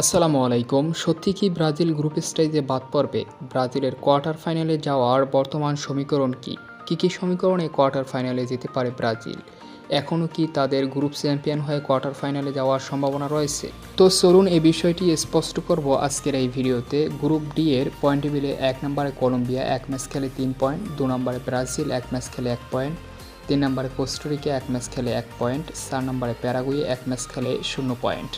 আসসালামু আলাইকুম। সত্যি কি ব্রাজিল গ্রুপ স্টেজে বাদ পড়বে? ব্রাজিলের কোয়ার্টার ফাইনালে যাওয়ার বর্তমান সমীকরণ কি? কি কি সমীকরণে কোয়ার্টার ফাইনালে যেতে পারে ব্রাজিল? এখনও কি তাদের গ্রুপ চ্যাম্পিয়ন হয়ে কোয়ার্টার ফাইনালে যাওয়ার সম্ভাবনা রয়েছে? তো চলুন এই বিষয়টি স্পষ্ট করব আজকের এই ভিডিওতে। গ্রুপ ডি এর পয়েন্ট টেবিলে এক নম্বরে কলম্বিয়া এক ম্যাচ খেলে তিন পয়েন্ট, দু নম্বরে ব্রাজিল এক ম্যাচ খেলে এক পয়েন্ট, তিন নম্বরে কোস্টারিকা এক ম্যাচ খেলে এক পয়েন্ট, চার নম্বরে প্যারাগুয়ে এক ম্যাচ খেলে শূন্য পয়েন্ট।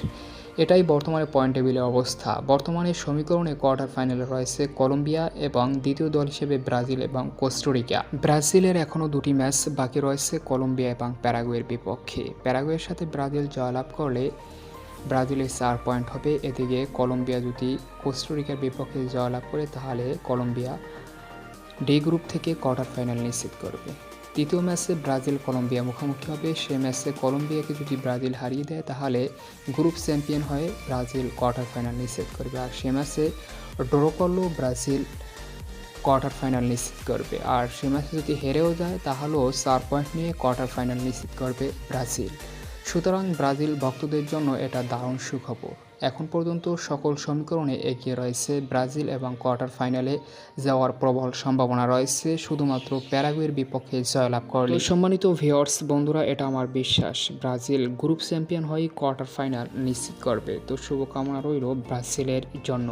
এটাই বর্তমানে পয়েন্ট টেবিলের অবস্থা। বর্তমানে সমীকরণে কোয়ার্টার ফাইনালে রয়েছে কলম্বিয়া এবং দ্বিতীয় দল হিসেবে ব্রাজিল এবং কোস্টোরিকা। ব্রাজিলের এখনও দুটি ম্যাচ বাকি রয়েছে কলম্বিয়া এবং প্যারাগুয়ের বিপক্ষে। প্যারাগুয়ের সাথে ব্রাজিল জয়লাভ করলে ব্রাজিলের চার পয়েন্ট হবে। এদিকে কলম্বিয়া যদি কোস্টোরিকার বিপক্ষে জয়লাভ করে, তাহলে কলম্বিয়া ডি গ্রুপ থেকে কোয়ার্টার ফাইনাল নিশ্চিত করবে। তৃতীয় ম্যাচে ব্রাজিল কলম্বিয়া মুখোমুখি হবে। সে ম্যাচে কলম্বিয়াকে যদি ব্রাজিল হারিয়ে দেয়, তাহলে গ্রুপ চ্যাম্পিয়ন হয়ে ব্রাজিল কোয়ার্টার ফাইনাল নিশ্চিত করবে। আর সে ম্যাচে ড্র করলেও ব্রাজিল কোয়ার্টার ফাইনাল নিশ্চিত করবে। আর সে ম্যাচে যদি হেরেও যায়, তাহলেও চার পয়েন্ট নিয়ে কোয়ার্টার ফাইনাল নিশ্চিত করবে ব্রাজিল। সুতরাং ব্রাজিল ভক্তদের জন্য এটা দারুণ সুখবর। এখন পর্যন্ত সকল সমীকরণে এগিয়ে রয়েছে ব্রাজিল এবং কোয়ার্টার ফাইনালে যাওয়ার প্রবল সম্ভাবনা রয়েছে শুধুমাত্র প্যারাগুয়ের বিপক্ষে জয়লাভ করলে সম্মানিত ভিওর্স বন্ধুরা এটা আমার বিশ্বাস ব্রাজিল গ্রুপ চ্যাম্পিয়ন হয়ে কোয়ার্টার ফাইনাল নিশ্চিত করবে। তো শুভকামনা রইল ব্রাজিলের জন্য।